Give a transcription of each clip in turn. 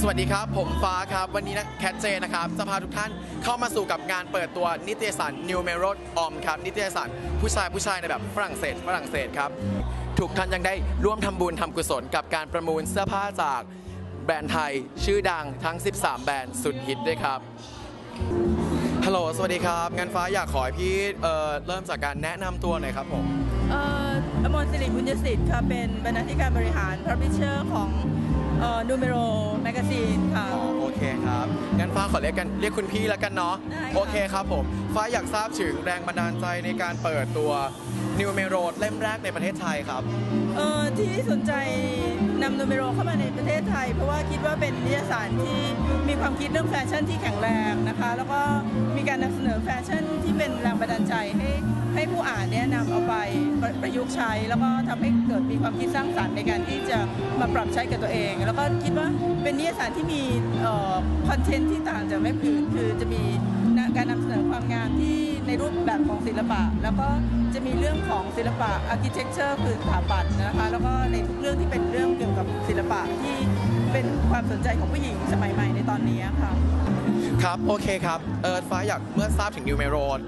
สวัสดีครับ ผมฟ้าครับ วันนี้นะแคทเจนะครับจะพาทุกท่านเข้ามาสู่กับงานเปิดตัวนิตยสาร New m e r o d Om ครับ นิตยสารผู้ชายผู้ชายในแบบฝรั่งเศสฝรั่งเศสครับ ทุกท่านยังได้ร่วมทำบุญทำกุศลกับการประมูลเสื้อผ้าจากแบรนด์ไทย ชื่อดังทั้ง 13 แบรนด์สุดฮิตด้วยครับฮัลโหลสวัสดีครับงานฟ้าอยากขอให้พี่เอ่อเริ่มจากการแนะนำตัวหน่อยครับผมเอ่ออมรสิริบุญยสิทธิ์ค่ะเป็นบรรณาธิการบริหาร Publisher ของนูเมโร มกซีนค่ะ อ๋อโอเคครับงั้นฟ้าขอเรียกกันเรียกคุณพี่แล้วกันเนาะได้ค่ะ โอเคครับผมฟ้าอยากทราบถึงแรงบันดาลใจในการเปิดตัว New m e r o d เล่มแรกในประเทศไทยครับ เอ่อที่สนใจ นำนูเมโรเข้ามาในประเทศไทย เพราะว่าคิดว่าเป็นนิยสารที่มีความคิดเรื่องแฟชั่นที่แข็งแรงนะคะ แล้วก็มีการนำเสนอแฟชั่นที่เป็นแรงบันดาลใจให้ให้ผู้อ่านเนี่ยนำเอาไปประยุกต์ใช้ แล้วก็ทำให้เกิดมีความคิดสร้างสรรค์ในการที่จะมาปรับใช้กับตัวเอง แล้วก็คิดว่าเป็นนิยสารที่มีคอนเทนต์ที่ต่างจากเว็บอื่นคือจะมีการนำเสนอความงามที่ ในรูปแบบของศิลปะ แล้วก็จะมีเรื่องของศิลปะ architecture คือสถาปัตย์นะคะ แล้วก็ในทุกเรื่องที่เป็นเรื่องเกี่ยวกับศิลปะที่เป็นความสนใจของผู้หญิงสมัยใหม่ในตอนนี้ค่ะ ครับ โอเคครับเออฟ้าอยากเมื่อทราบถึง New m e r o d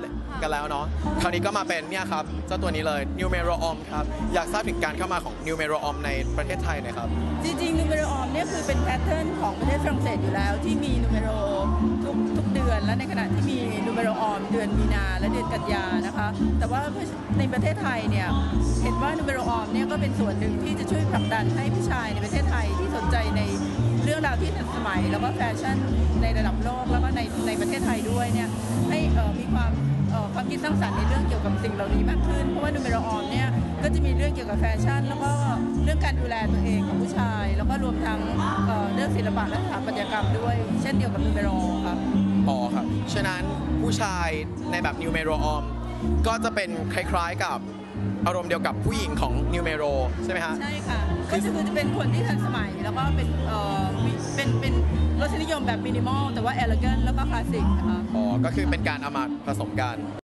กันแล้วเนาะคราวนี้ก็มาเป็นเนี่ยครับเจ้าตัวนี้เลย New m e r o Om ครับ อยากทราบถึงการเข้ามาของ New m e r o Om ในประเทศไทยหน่อยครับ จริงๆนูเมโรออมเนี่ยคือเป็นแพทเทิร์นของประเทศฝรั่งเศสอยู่แล้ว ที่มีนูเมโรทุกทุก เดือนมีนาและเดือนกันยานะคะ แต่ว่าในประเทศไทยเนี่ยเห็นว่านูเมโรออมเนี่ยก็เป็นส่วนหนึ่งที่จะช่วยผลักดันให้ผู้ชายในประเทศไทยที่สนใจในเรื่องราวที่ทันสมัย แล้วก็แฟชั่นในระดับโลกแล้วก็ในในประเทศไทยด้วยเนี่ยให้มีความความคิดสร้างสรรค์ในเรื่องเกี่ยวกับสิ่งเหล่านี้มากขึ้น เพราะว่านูเมโรออมเนี่ยก็จะมีเรื่องเกี่ยวกับแฟชั่น แล้วก็เรื่องการดูแลตัวเองของผู้ชาย แล้วก็รวมทั้งเรื่องศิลปะและสถาปัตยกรรมด้วย เช่นเดียวกับนูเมโรครับอ๋อครับ ฉะนั้นผู้ชายในแบบ New m e r o Om ก็จะเป็นคล้ายๆกับอารมณ์เดียวกับผู้หญิงของ New m e r o ใช่ไหมฮะ ใช่ค่ะก็คือจะเป็นคนที่ทันสมัย แล้วก็เป็นเอ่อมีเป็นเป็นรสนิยมแบบมินิมอลแต่ว่าเอล g กนแล้วก็คลาสสิกนะคะอ๋อ ก็คือเป็นการเอามาผสมกัน